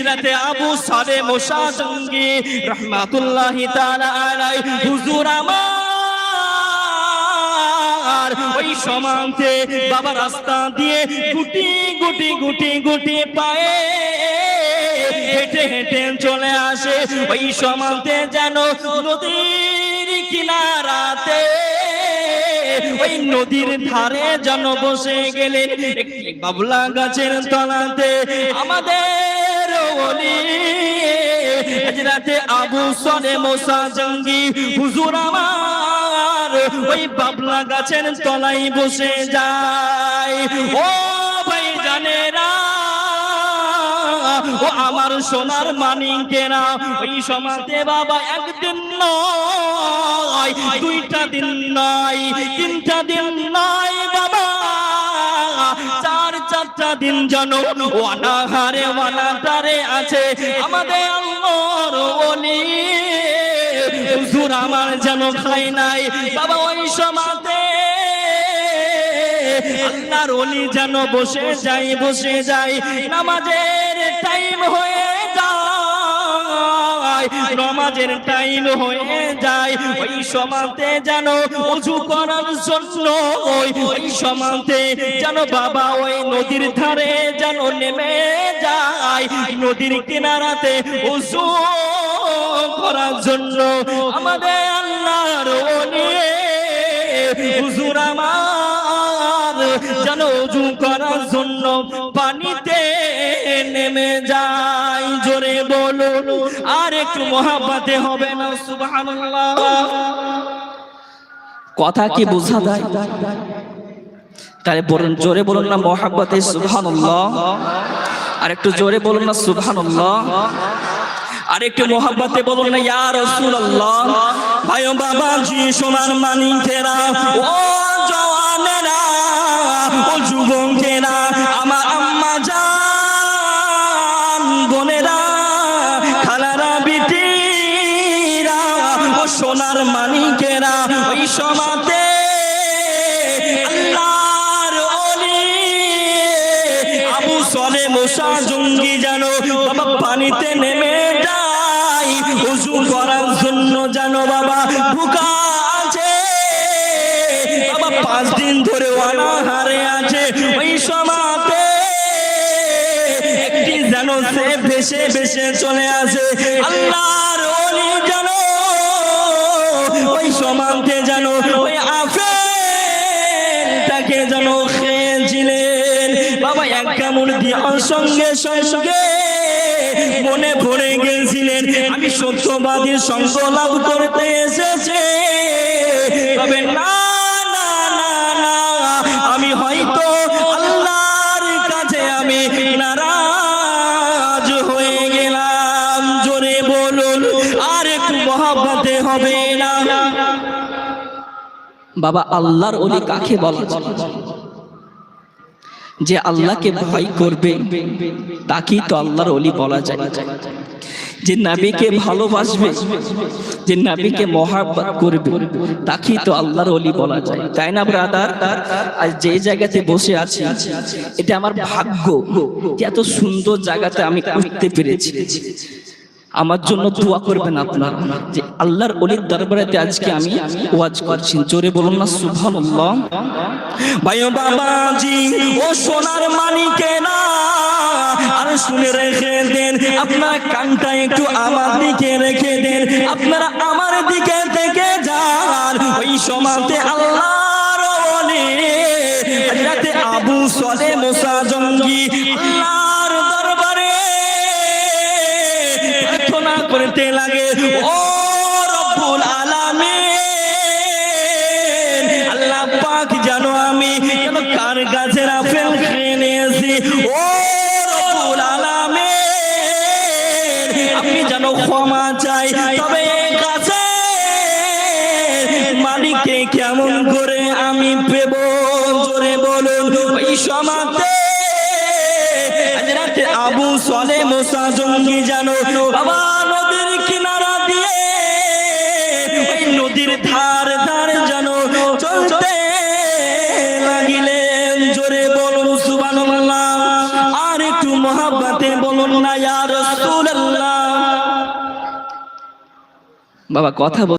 হজরতে আবু সালে মোসা জঙ্গি রহমাতুল্লাহি হুজুর আমার। ওই সমান্তে বাবা রাস্তা দিয়ে গুটি গুটি গুটি গুটি পায়ে হেঁটে হেঁটে চলে আসে। ওই সমান্তে যেন নদীর কিনারাতে ওই নদীর ধারে যেন বসে গেলেন একটি বাবলা গাছের তলাতে। আমাদের হজরতে আবু সনে মোসা জঙ্গি হুজুর আমার, ওই বাবলা গাছের বসে যায়। ও ভাই জানেরা ও আমার সোনার ওই সমাজে বাবা একদিন নয়, দুইটা দিন নয়, তিনটা দিন নয়, বাবা চার দিন যেন ওয়ানাহারে অনাহারে আছে। আমাদের আল্লাহর ওলি। হুজুর আমার যেন খাই নাই। বাবা, ওই সমাজে আল্লাহর ওলি যেন বসে যাই বসে যাই নামাজের টাইম হয়ে যায়। নমাজের টাইম হয়ে যায়। ওই সমাতে যেন উজু করার জন্য, ওই সমাতে যেন বাবা ওই নদীর ধারে যেন নেমে যায়। নদীর কিনারাতে উজু করার জন্য আমাদের আল্লাহর হুজুর আমার যেন উজু করার জন্য পানিতে নেমে বলুন আর একটু মহাব্বাতে হবে না সুবহানাল্লাহ। কথা কি বোঝা যায়? তাহলে বলুন জোরে বলুন না মহাব্বাতে সুবহানাল্লাহ। আর একটু জোরে বলুন না সুবহানাল্লাহ। আর একটু মোহাব্বতে বলুন না ইয়া রাসূলুল্লাহ। ভাই ও বাবা জি সোনার মানিকেরা ও জওয়ানেরা ও যুবকেরা সমাতে আল্লাহর ওলি। আবু সলে মোসা জঙ্গি যেন বাবা পানিতে নেমে যায়। উজু করার জন্য যেন বাবা ভুকা আছে। বাবা পাঁচ দিন ধরে অনাহারে আছে। ওই সমাতে একটি যেন সে ভেসে ভেসে চলে আসে। আল্লাহর ওলি যেন ওই সমান্তে যেন ওই আফেলটাকে যেন খেয়েছিলেন বাবা এক কামড় দিয়ে সঙ্গে সঙ্গে মনে ভরে গেছিলেন আমি সত্যবাদীর সঙ্গ লাভ করতে এসেছে। তবে না মহাব্বতে হবে না। বাবা আল্লাহর ওলি কাকে বলা? যে আল্লাহকে ভয় করবে, তাকেই তো আল্লাহর ওলি বলা যায়। যে নাবিকে ভালোবাসবে, যে নাবিকে মহাব্বত করবে, তাকেই তো আল্লাহর ওলি বলা যায়। তাই না ব্রাদার আজ যে জায়গাতে বসে আছি, এটা আমার ভাগ্য। এত সুন্দর জায়গাতে আমি উঠতে পেরেছি। আমার জন্য দোয়া করবেন আপনারা যে আল্লাহর অলির দরবারেতে আজকে আমি ওয়াজ করছি। জোরে বলুন না সুবহানাল্লাহ। ভাই ও বাবাজি ও সোনার মানিকেরা আর শুনে রেখে দেন আপনার কানটা একটু আমার দিকে রেখে দেন। আপনারা আমার দিকে থেকে যান। ওই সমাতে আল্লাহর আবু সলে মোসা জঙ্গি। আল্লাহর করতে লাগে। ও রব্বুল আলামিন, আল্লাহ পাক জানো আমি কার গাছের আপেল খেয়ে নিয়েছি? ও রব্বুল আলামিন, আপনি যেন ক্ষমা চাই, তবে গাছে মালিককে কেমন করে আমি পেব? জোরে বলুন, ওই সমাতে আবু সলে মোসা জঙ্গি জানো বাবা না ইয়া রাসূলুল্লাহ। বাবা কথা বল।